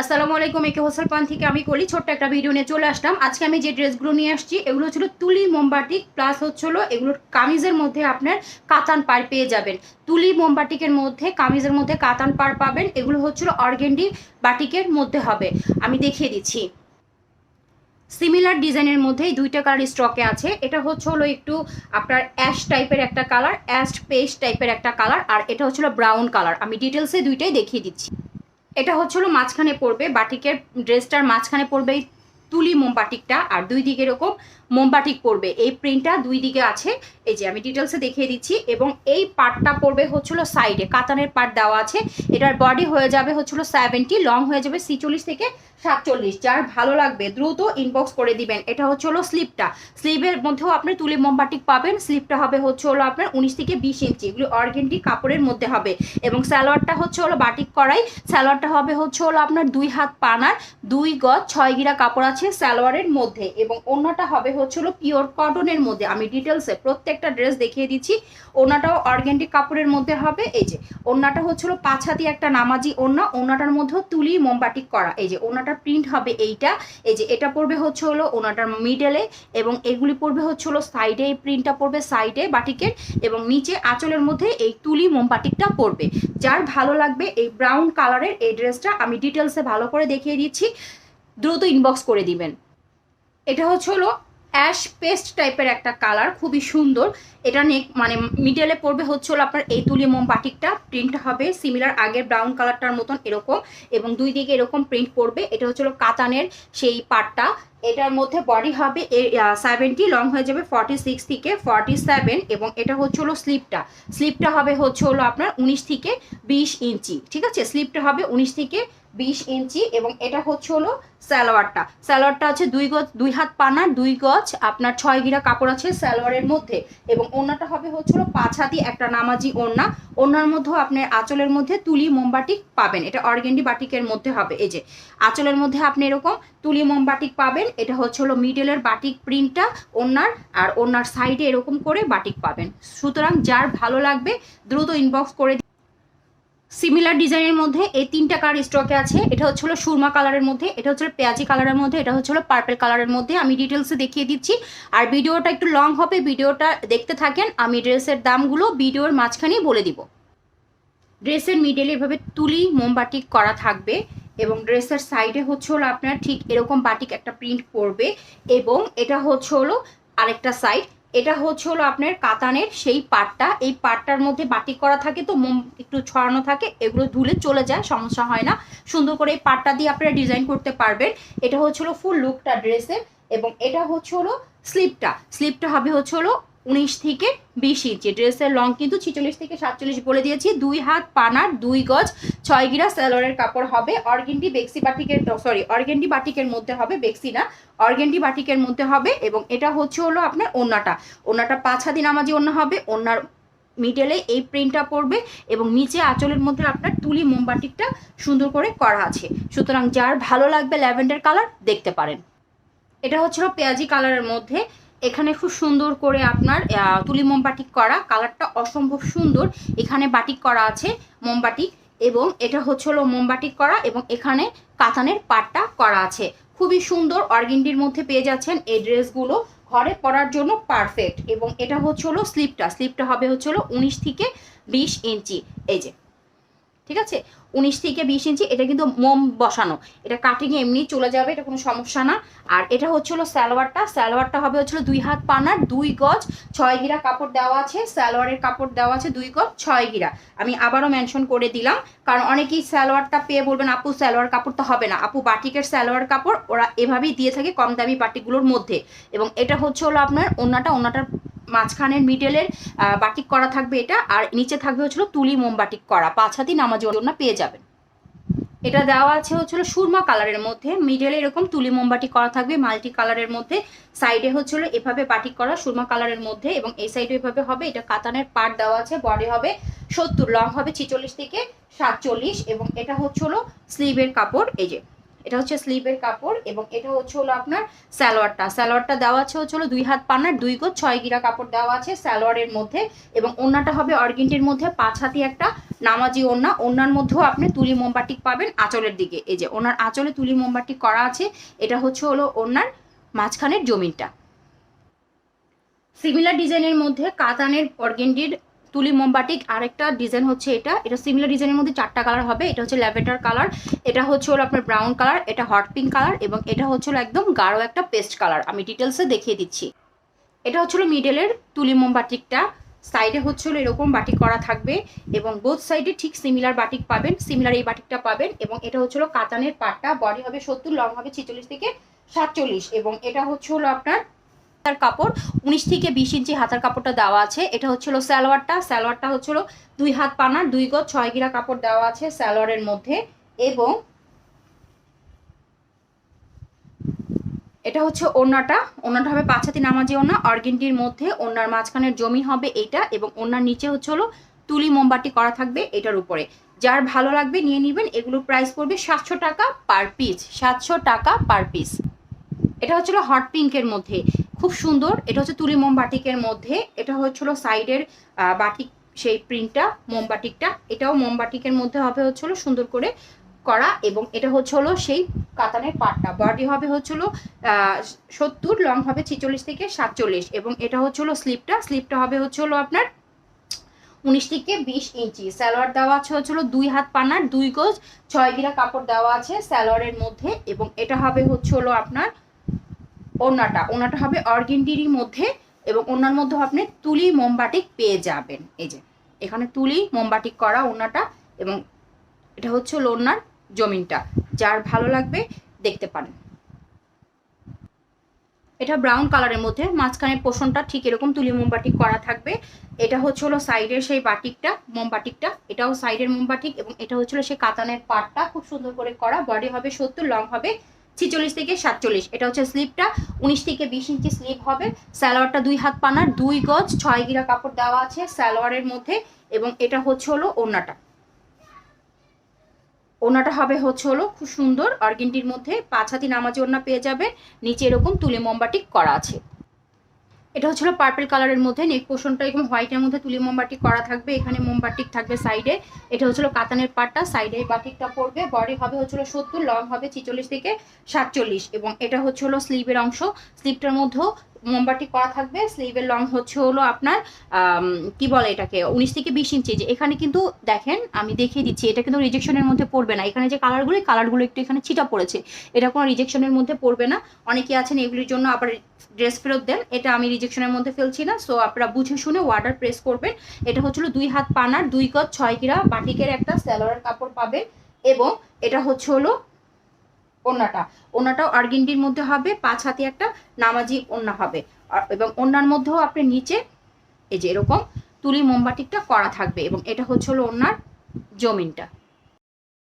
আসসালামু আলাইকুম একে হোসেল পান থেকে আমি কলি। ছোট্ট একটা ভিডিও নিয়ে চলে আসলাম। আজকে আমি যে ড্রেসগুলো নিয়ে আসছি, এগুলো হচ্ছিল তুলি মোমবাটিক প্লাস হচ্ছিল এগুলোর কামিজের মধ্যে আপনার কাতান পার পেয়ে যাবেন। তুলি মোমবাটিকের মধ্যে, কামিজের মধ্যে কাতান পার পাবেন। এগুলো হচ্ছিল অর্গেন্ডি বাটিকের মধ্যে হবে। আমি দেখিয়ে দিচ্ছি। সিমিলার ডিজাইনের মধ্যেই দুইটা কালার স্টকে আছে। এটা হচ্ছে হলো একটু আপনার অ্যাশ টাইপের একটা কালার অ্যাশ পেস্ট টাইপের একটা কালার আর এটা হচ্ছিল ব্রাউন কালার আমি ডিটেলসে দুইটাই দেখিয়ে দিচ্ছি। এটা হচ্ছিল মাঝখানে পড়বে বাটিকের ড্রেসটার মাঝখানে পড়বে এই তুলি মোমবাটিকটা আর দুই দিকে এরকম মোমবাটিক পড়বে। এই প্রিন্টটা দুই দিকে আছে। এই যে আমি ডিটেলসে দেখিয়ে দিচ্ছি এবং এই পার্টটা পড়বে হচ্ছিল সাইডে কাতানের পার্ট দেওয়া আছে। এটার বডি হয়ে যাবে হচ্ছিল সেভেন্টি লং হয়ে যাবে সিচল্লিশ থেকে সাতচল্লিশ। যার ভালো লাগবে দ্রুত ইনবক্স করে দিবেন। এটা হচ্ছে হলো স্লিপটা স্লিভের মধ্যেও আপনি তুলি মোমবাটিক পাবেন। স্লিপটা হবে হচ্ছে হলো আপনার উনিশ থেকে বিশ ইঞ্চি এগুলো অর্গেন্টি কাপড়ের মধ্যে হবে। এবং স্যালোয়ারটা হচ্ছে হলো বাটিক করাই। স্যালোয়ারটা হবে হচ্ছে হলো আপনার দুই হাত পানার, দুই গজ, ছয় গিরা কাপড় আছে স্যালোয়ারের মধ্যে এবং অন্যটা হবে হচ্ছে হলো পিওর কটনের মধ্যে। আমি ডিটেলসে প্রত্যেকটা ড্রেস দেখিয়ে দিচ্ছি। ওনাটাও অর্গেন্টিক কাপড়ের মধ্যে হবে। এই যে ওনাটা হচ্ছে হলো পাঁচ হাতি একটা নামাজি ওনা ওনাটার মধ্যেও তুলি মোমবাটিক করা। এই যে ওনাটার প্রিন্ট হবে এইটা। এই যে, এটা পড়বে হচ্ছে হলো ওনাটার মিডলে এবং এগুলি পড়বে হচ্ছে হলো সাইডে এই প্রিন্টটা পড়বে সাইডে বাটিকের এবং নিচে আঁচলের মধ্যে এই তুলি মোমবাটিকটা পড়বে। যার ভালো লাগবে এই ব্রাউন কালারের এই ড্রেসটা আমি ডিটেলসে ভালো করে দেখিয়ে দিচ্ছি। দ্রুত ইনবক্স করে দিবেন। এটা হচ্ছে হলো অ্যাশ পেস্ট টাইপের একটা কালার খুবই সুন্দর। এটা নেক মানে মিডলে পড়বে হচ্ছে হলো আপনার এই তুলি মোম বাটিকটা প্রিন্ট হবে সিমিলার আগের ব্রাউন কালারটার মতন এরকম এবং দুই দিকে এরকম প্রিন্ট পড়বে। এটা হচ্ছে হলো কাতানের সেই পার্টটা এটার মধ্যে বডি হবে সেভেন্টি লং হয়ে যাবে ফর্টি সিক্স থেকে ফর্টি সেভেন এবং এটা হচ্ছে হলো স্লিপটা স্লিপটা হবে হচ্ছে হলো আপনার উনিশ থেকে বিশ ইঞ্চি, ঠিক আছে? স্লিপটা হবে উনিশ থেকে বিশ ইঞ্চি এবং এটা হচ্ছে হলো স্যালোয়ারটা স্যালোয়ারটা আছে দুই গজ দুই হাত পানার দুই গজ, আপনার ছয় গিরা কাপড় আছে স্যালোয়ারের মধ্যে এবং ওড়নাটা হবে হচ্ছে হলো পাঁচ হাতি একটা নামাজি ওড়না। ওড়নার মধ্যেও আপনার আঁচলের মধ্যে তুলি মোমবাটিক পাবেন, এটা অর্গেন্ডি বাটিকের মধ্যে হবে। এই যে, আঁচলের মধ্যে আপনি এরকম তুলি মোমবাটিক পাবেন, এটা হচ্ছে হলো মিডলের বাটিক প্রিন্টটা ওড়নার আর ওড়নার সাইডে এরকম করে বাটিক পাবেন। সুতরাং যার ভালো লাগবে দ্রুত ইনবক্স করে সিমিলার ডিজাইনের মধ্যে এই তিনটা কালার স্টকে আছে। এটা হচ্ছে হলো সুরমা কালারের মধ্যে, এটা হচ্ছে হলো পেঁয়াজি কালারের মধ্যে, এটা হচ্ছে হলো পার্পেল কালারের মধ্যে। আমি ডিটেলসে দেখিয়ে দিচ্ছি। আর ভিডিওটা একটু লং হবে, ভিডিওটা দেখতে থাকেন। আমি ড্রেসের দামগুলো ভিডিওর মাঝখানেই বলে দিব। ড্রেসের মিডলে এভাবে তুলি মোমবাটিক করা থাকবে। এবং ড্রেসের সাইডে হচ্ছে হলো আপনার ঠিক এরকম বাটিক একটা প্রিন্ট পড়বে। এবং এটা হচ্ছে হলো আরেকটা সাইড এটা হচ্ছে হলো আপনার কাতানের সেই পাটটা। এই পাটটার মধ্যে বাটি করা থাকে তো, মোম একটু ছড়ানো থাকে, এগুলো ধুলে চলে যায়, সমস্যা হয় না। সুন্দর করে এই পাটটা দিয়ে আপনারা ডিজাইন করতে পারবেন। এটা হচ্ছে হলো ফুল লুকটা ড্রেসের এবং এটা হচ্ছে হলো স্লিপটা স্লিপটা হবে হচ্ছে হলো উনিশ থেকে বিশ ইঞ্চি ড্রেসের লং কিন্তু ছিচল্লিশ থেকে সাতচল্লিশ বলে দিয়েছি। দুই হাত, পানার, দুই গজ, ছয় গিরা স্যালোয়ারের কাপড় হবে। অর্গেন্ডি বেক্সি বাটিকের সরি অর্গেন্ডি বাটিকের মধ্যে হবে বেক্সি না, অর্গেন্ডি বাটিকের মধ্যে হবে এবং এটা হচ্ছে হলো আপনার ওন্নাটা ওন্নাটা পাঁচ হাতি নামাজি ওন্না হবে ওন্নার মিডেলে এই প্রিন্টটা পড়বে এবং নিচে আঁচলের মধ্যে আপনার তুলি মোমবাটিকটা সুন্দর করে করা আছে। সুতরাং যার ভালো লাগবে ল্যাভেন্ডার কালার দেখতে পারেন। এটা হচ্ছিল পেঁয়াজি কালারের মধ্যে। এখানে খুব সুন্দর করে আপনার তুলি মোমবাটিক করা, কালারটা অসম্ভব সুন্দর। এখানে বাটিক করা আছে মোমবাটিক এবং এটা হচ্ছে হলো মোমবাটিক করা এবং এখানে কাতানের পাটটা করা আছে। খুবই সুন্দর অর্গেন্ডির মধ্যে পেয়ে যাচ্ছেন এই ড্রেসগুলো। ঘরে পরার জন্য পারফেক্ট এবং এটা হচ্ছে হলো স্লিপটা। স্লিপটা হবে হচ্ছে হলো উনিশ থেকে বিশ ইঞ্চি। এই যে ঠিক আছে? উনিশ থেকে বিশ ইঞ্চি, এটা কিন্তু মোম বসানো। এটা কাটিংয়ে এমনি চলে যাবে, এটা কোনো সমস্যা না। আর এটা হচ্ছে হলো স্যালোয়ারটা স্যালোয়ারটা হবে হচ্ছে দুই হাত পানার, দুই গজ, ছয় গিরা কাপড় দেওয়া আছে। স্যালোয়ারের কাপড় দেওয়া আছে দুই গজ, ছয় গিরা। আমি আবারও মেনশন করে দিলাম, কারণ অনেকেই স্যালোয়ারটা পেয়ে বলবেন, আপু স্যালোয়ার কাপড় তো হবে না। আপু, বাটিকের স্যালোয়ার কাপড় ওরা এভাবেই দিয়ে থাকে কম দামি বাটিকগুলোর মধ্যে। এবং এটা হচ্ছে হলো আপনার ওনাটা ওনাটার মাঝখানের মিডলের বাটিক করা থাকবে এটা, আর নিচে থাকবে হচ্ছিল তুলি মোম বাটিক করা। পাঁচ হাতি নামাজের জন্য পেয়ে যাবেন। এটা দেওয়া আছে হচ্ছিল সুরমা কালারের মধ্যে। মিডলে এরকম তুলি মোমবাটি করা থাকবে মাল্টি কালারের মধ্যে। সাইডে হচ্ছিল এভাবে বাটিক করা সুরমা কালারের মধ্যে, এবং এই সাইডে এভাবে হবে, এটা কাতানের পাট দেওয়া আছে বডি হবে সত্তর লং হবে ছিচল্লিশ থেকে সাতচল্লিশ, এবং এটা হচ্ছে হলো স্লিভের কাপড়, এই যে। এটা হচ্ছে স্লিভের কাপড় এবং এটা হচ্ছে হলো আপনার সালোয়ারটা। সালোয়ারটা দেওয়া আছে হচ্ছে হলো দুই হাত পানার দুই গোছ ছয় গিরা কাপড় দেওয়া আছে সালোয়ারের মধ্যে এবং ওড়নাটা হবে অর্গেন্টের মধ্যে পাঁচ হাতি একটা নামাজি ওড়না। ওড়নার মধ্যেও আপনি তুলি মোমবাটিক পাবেন আঁচলের দিকে। এই যে ওনার আঁচলে তুলি মোমবাটিক করা আছে, এটা হচ্ছে হলো ওড়নার মাঝখানের জমিনটা। সিমিলার ডিজাইনের মধ্যে কাতানের অর্গেন্ডির তুলি মোমবাটিক আরেকটা ডিজাইন হচ্ছে এটা। এটা সিমিলার ডিজাইনের মধ্যে চারটা কালার হবে। এটা হচ্ছে ল্যাভেন্ডার কালার এটা হচ্ছে হলো আপনার ব্রাউন কালার এটা হট পিঙ্ক কালার এবং এটা হচ্ছে হলো একদম গাঢ় একটা পেস্ট কালার আমি ডিটেলসে দেখিয়ে দিচ্ছি। এটা হচ্ছে হলো মিডলের তুলি মোমবাটিকটা সাইডে হচ্ছে হলো এরকম বাটিক করা থাকবে এবং বোথ সাইডে ঠিক সিমিলার বাটিক পাবেন সিমিলার এই বাটিকটা পাবেন এবং এটা হচ্ছে হলো কাতানের পাটটা। বডি হবে সত্তর লং হবে ছিচল্লিশ থেকে সাতচল্লিশ এবং এটা হচ্ছে হলো আপনার হাতার কাপড়, উনিশ থেকে বিশ ইঞ্চি হাতার কাপড়টা দেওয়া আছে। এটা হচ্ছে হলো সালোয়ারটা সালোয়ারটা দুই হাত পানার, দুই গজ ছয় গিরা কাপড় দেওয়া আছে সালোয়ারের মধ্যে এবং এটা হচ্ছে ওড়নাটা। ওড়নাটা হবে পাঁচাতি নামাজি ওড়না। অর্গেন্টির মধ্যে ওড়নার মাঝখানের জমি হবে এইটা এবং ওড়নার নিচে হচ্ছে তুলি মোমবাতি করা থাকবে এটার উপরে। যার ভালো লাগবে নিয়ে নেবেন। এগুলোর প্রাইস পড়বে সাতশো টাকা পার পিস সাতশো টাকা পার পিস এটা হচ্ছিল হট পিঙ্কের মধ্যে। খুব সুন্দর। এটা হচ্ছে তুলি মোমবাটিকের মধ্যে। এটা হচ্ছিল সাইডের বাটিক, সেই প্রিন্টটা মোমবাটিকটা এটাও মোমবাটিকের মধ্যে হবে হচ্ছিল সুন্দর করে করা এবং এটা হচ্ছে হলো সেই কাতানের পাটটা। বডি হবে হচ্ছিল সত্তর, লং হবে ছিচল্লিশ থেকে সাতচল্লিশ এবং এটা হচ্ছে হলো স্লিপটা। স্লিপটা হবে হচ্ছে হলো আপনার উনিশ থেকে বিশ ইঞ্চি। সালোয়ার দেওয়া আছে হচ্ছিল দুই হাত পানার, দুই গজ, ছয় গিরা কাপড় দেওয়া আছে সালোয়ারের মধ্যে এবং এটা হবে হচ্ছে হলো আপনার ওনাটা ওনাটা হবে অর্গেন্ডির মধ্যে এবং ওনার মধ্যে আপনি তুলি মোমবাটিক পেয়ে যাবেন। এই যে, এখানে তুলি মোমবাটিক করা ওনাটা এবং এটা হচ্ছে হলো ওনার জমিনটা। যার ভালো লাগবে দেখতে পারেন। এটা ব্রাউন কালারের মধ্যে মাঝখানের পোষণটা ঠিক এরকম তুলি মোমবাটিক করা থাকবে। এটা হচ্ছে হলো সাইডের সেই বাটিকটা মোমবাটিকটা এটাও সাইডের মোমবাটিক এবং এটা হচ্ছিল সেই কাতানের পাটটা খুব সুন্দর করে করা বডি হবে সত্তর লং হবে ছিচল্লিশ থেকে সাতচল্লিশ। এটা হচ্ছে স্লিপটা, উনিশ থেকে বিশ ইঞ্চি স্লিপ হবে। স্যালোয়ারটা দুই হাত পানার, দুই গজ, ছয় গিরা কাপড় দেওয়া আছে স্যালোয়ারের মধ্যে এবং এটা হচ্ছে হলো ওনাটা ওনাটা হবে হচ্ছে হলো খুব সুন্দর। অর্গেনটির মধ্যে পাঁচ হাতি নামাজি ওনা পেয়ে যাবে নিচে এরকম তুলে মোমবাটি করা আছে। এটা হচ্ছিল পার্পল কালারের মধ্যে নেক পোষণটা এরকম হোয়াইটের মধ্যে তুলি মোমবাটিক করা থাকবে, এখানে মোমবাটিক থাকবে সাইডে এটা হচ্ছিল কাতানের পাটটা সাইডে এই বাটিকটা পড়বে বডি হবে হচ্ছিল সত্তর লং হবে ছিচল্লিশ থেকে সাতচল্লিশ। এবং এটা হচ্ছিল স্লিভের অংশ স্লিভটার মধ্যেও মোমবাটি করা থাকবে স্লিভের লং হচ্ছে হলো আপনার কি বলে এটাকে, উনিশ থেকে বিশ ইঞ্চি যে, এখানে কিন্তু দেখেন, আমি দেখিয়ে দিচ্ছি, এটা কিন্তু রিজেকশনের মধ্যে পড়বে না। এখানে যে কালারগুলো কালারগুলো একটু এখানে ছিটা পড়েছে। এটা কোনো রিজেকশনের মধ্যে পড়বে না। অনেকে আছেন এগুলির জন্য আবার ড্রেস ফেরত দেন। এটা আমি রিজেকশনের মধ্যে ফেলছি না। সো আপনারা বুঝে শুনে ওয়ার্ডার প্রেস করবেন। এটা হচ্ছিল দুই হাত পানার, দুই গজ ছয় কিরা বাটিকের একটা স্যালোয়ার কাপড় পাবেন এবং এটা হচ্ছে হলো ওনাটা ওনাটাও আর্গেন্ডির মধ্যে হবে, পাঁচ হাতে একটা নামাজি ওনা হবে। এবং ওনার মধ্যেও আপনি নিচে, এই যে এরকম তুলি মোমবাটিকটা করা থাকবে এবং এটা হচ্ছে হলো ওনার জমিনটা।